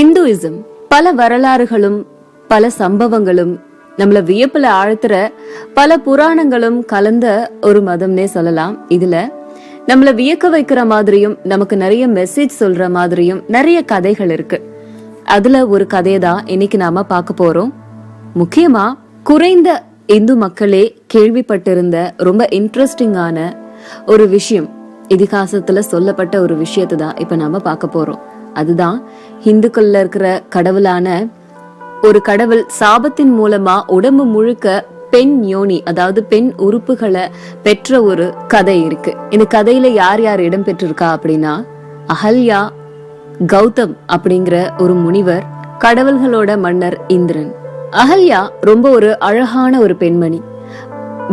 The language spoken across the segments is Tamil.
இந்துயிசம் பல வரலாறுகளும் பல சம்பவங்களும் நம்மள வியப்புல ஆழ்த்துற பல புராணங்களும் கலந்த ஒரு மதம்னே சொல்லலாம். இதுல நம்மள வியக்க வைக்கிற மாதிரியும் நமக்கு நிறைய மெசேஜ் சொல்ற மாதிரியும் நிறைய கதைகள் இருக்கு. அதுல ஒரு கதையை தான் இன்னைக்கு நாம பார்க்க போறோம். முக்கியமா குறைந்த இந்து மக்களே கேள்விப்பட்டிருந்த ரொம்ப இன்ட்ரெஸ்டிங்கான ஒரு விஷயம் இதிகாசத்துல சொல்லப்பட்ட ஒரு விஷயத்தை தான் இப்ப நாம பார்க்க போறோம். அதுதான் இந்துக்கள்ல இருக்கிற கடவுளான ஒரு கடவுள் சாபத்தின் மூலமா உடம்பு முழுக்க பெண் யோனி அதாவது பெண் உறுப்புகளை பெற்ற ஒரு கதை இருக்கு. இந்த கதையில யார் யார் இடம் பெற்றிருக்கா அப்படின்னா அகல்யா கௌதம் அப்படிங்கிற ஒரு முனிவர் கடவுள்களோட மன்னர் இந்திரன். அகல்யா ரொம்ப ஒரு அழகான ஒரு பெண்மணி.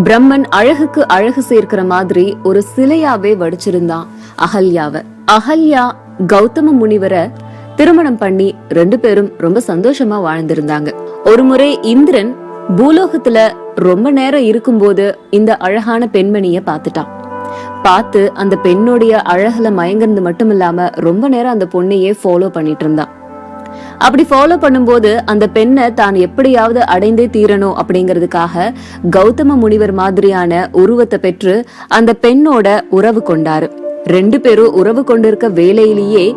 பிரம்மன் அழகுக்கு அழகு சேர்க்கிற மாதிரி ஒரு சிலையாவே வடிச்சிருந்தான் அகல்யாவை. அகல்யா கௌதம முனிவரை திருமணம் பண்ணி ரெண்டு பேரும் ரொம்ப சந்தோஷமா வாழ்ந்திருந்தாங்க. ஒரு முறை இந்திரன் பூலோகத்துல ரொம்ப நேரம் இருக்கும்போது இந்த அழகான பெண்மணிய பார்த்துட்டான். பார்த்து அந்த பெண்ணுடைய அழகுல மயங்கினது மட்டும் இல்லாம ரொம்ப நேரம் அந்த பொண்ணையே ஃபாலோ பண்ணிட்டு இருந்தான். அப்படி ஃபாலோ பண்ணும்போது அந்த பெண்ணை தான் எப்படியாவது அடைந்தே தீரணும் அப்படிங்கிறதுக்காக கௌதம முனிவர் மாதிரியான உருவத்தை பெற்று அந்த பெண்ணோட உறவு கொண்டாரு. ரெண்டு பேரும் உறவு கொண்டிருக்க வேலையிலேயே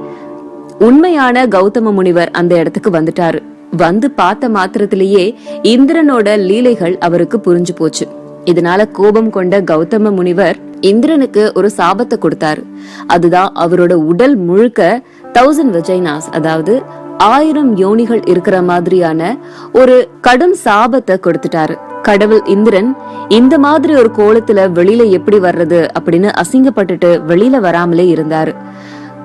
உண்மையான கௌதம முனிவர் அந்த இடத்துக்கு வந்துட்டாரு. வந்து பார்த்த மாத்திரத்திலேயே இந்திரனோட லீலைகள் அவருக்கு புரிஞ்சு போச்சு. இதனால கோபம் கொண்ட கௌதம முனிவர் இந்திரனுக்கு ஒரு சாபத்தை கொடுத்தாரு. அதுதான் அவரோட உடல் முழுக்க தௌசண்ட் வெஜைனாஸ் அதாவது ஆயிரம் யோனிகள் இருக்கிற மாதிரியான ஒரு கடும் சாபத்தை கொடுத்துட்டாரு. கடவுள் இந்திரன் இந்த மாதிரி ஒரு கோலத்துல வெளியில எப்படி வர்றது அப்படின்னு அசிங்கப்பட்டுட்டு வெளியில வராமலே இருந்தாரு.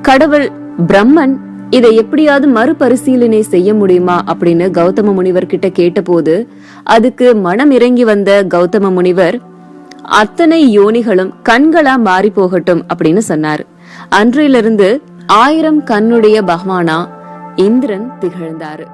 கடவுள் பிரம்மன் இதை எப்படியாவது மறுபரிசீலனை செய்ய முடியுமா அப்படின்னு கௌதம முனிவர் கிட்ட கேட்டபோது அதுக்கு மனம் இறங்கி வந்த கௌதம முனிவர் அத்தனை யோனிகளும் கண்களா மாறி போகட்டும் அப்படின்னு சொன்னார். அன்றிலிருந்து ஆயிரம் கண்ணுடைய பகவானா இந்திரன் திகழ்ந்தாரு.